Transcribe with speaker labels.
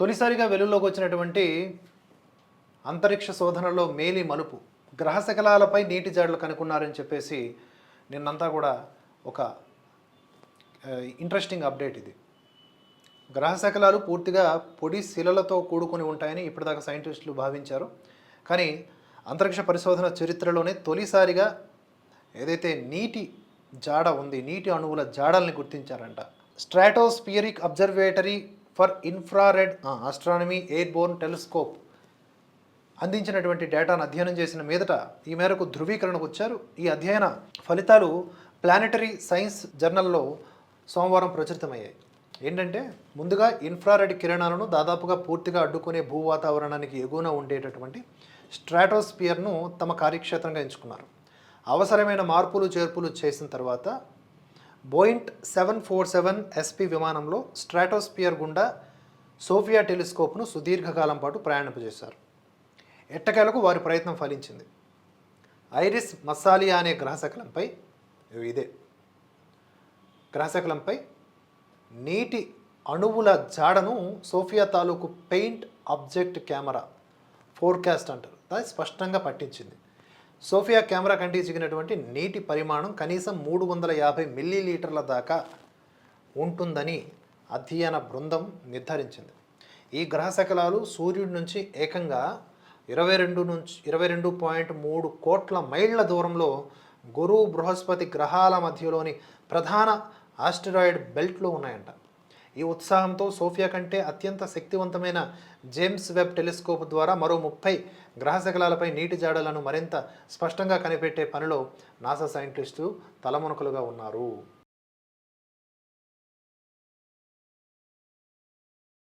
Speaker 1: తొలిసారిగా వెలుగులోకి వచ్చినటువంటి అంతరిక్ష శోధనలో మేలి మలుపు. గ్రహ శకలాలపై నీటి జాడలు కనుక్కున్నారని చెప్పేసి నిన్నంతా కూడా ఒక ఇంట్రెస్టింగ్ అప్డేట్ ఇది. గ్రహ శకలాలు పూర్తిగా పొడి శిలలతో కూడుకొని ఉంటాయని ఇప్పటిదాకా సైంటిస్టులు భావించారు. కానీ అంతరిక్ష పరిశోధన చరిత్రలోనే తొలిసారిగా ఏదైతే నీటి జాడ ఉంది నీటి అణువుల జాడల్ని గుర్తించారంట. Stratospheric observatory for infrared astronomy airborne telescope అందించినటువంటి డేటాను అధ్యయనం చేసిన మీదట ఈ మేరకు ధృవీకరణకు వచ్చారు. ఈ అధ్యయన ఫలితాలు ప్లానెటరీ సైన్స్ జర్నల్లో సోమవారం ప్రచురితమయ్యాయి. ఏంటంటే ముందుగా ఇన్ఫ్రారెడ్ కిరణాలను దాదాపుగా పూర్తిగా అడ్డుకునే భూ వాతావరణానికి ఎగువన ఉండేటటువంటి స్ట్రాటోస్పియర్ను తమ కార్యక్షేత్రంగా ఎంచుకున్నారు. అవసరమైన మార్పులు చేర్పులు చేసిన తర్వాత Boeing seven four seven SP విమానంలో స్ట్రాటోస్పియర్ గుండా సోఫియా టెలిస్కోప్ను సుదీర్ఘకాలం పాటు ప్రయాణింపజేశారు. ఎట్టకేలకు వారి ప్రయత్నం ఫలించింది. ఐరిస్ మస్సాలియా అనే గ్రహశకలంపై ఇదే గ్రహశకలంపై నీటి అణువుల జాడను సోఫియా తాలూకు పెయింట్ ఆబ్జెక్ట్ కెమెరా ఫోర్కాస్ట్ అంటారు. దాన్ని స్పష్టంగా పట్టించింది. సోఫియా కెమెరా కంటికి చిగినటువంటి నీటి పరిమాణం కనీసం మూడు వందల యాభై మిల్లీ లీటర్ల దాకా ఉంటుందని అధ్యయన బృందం నిర్ధారించింది. ఈ గ్రహ శకలాలు సూర్యుడి నుంచి ఏకంగా ఇరవై రెండు నుంచి ఇరవై రెండు పాయింట్ మూడు కోట్ల మైళ్ళ దూరంలో గురువు బృహస్పతి గ్రహాల మధ్యలోని ప్రధాన ఆస్టరాయిడ్ బెల్ట్లో ఉన్నాయంట. ఈ ఉత్సాహంతో సోఫియా కంటే అత్యంత శక్తివంతమైన జేమ్స్ వెబ్ టెలిస్కోప్ ద్వారా మరో ముప్పై గ్రహశకలాలపై నీటి జాడలను మరింత స్పష్టంగా కనిపెట్టే పనిలో నాసా సైంటిస్టులు తలమునకలుగా ఉన్నారు.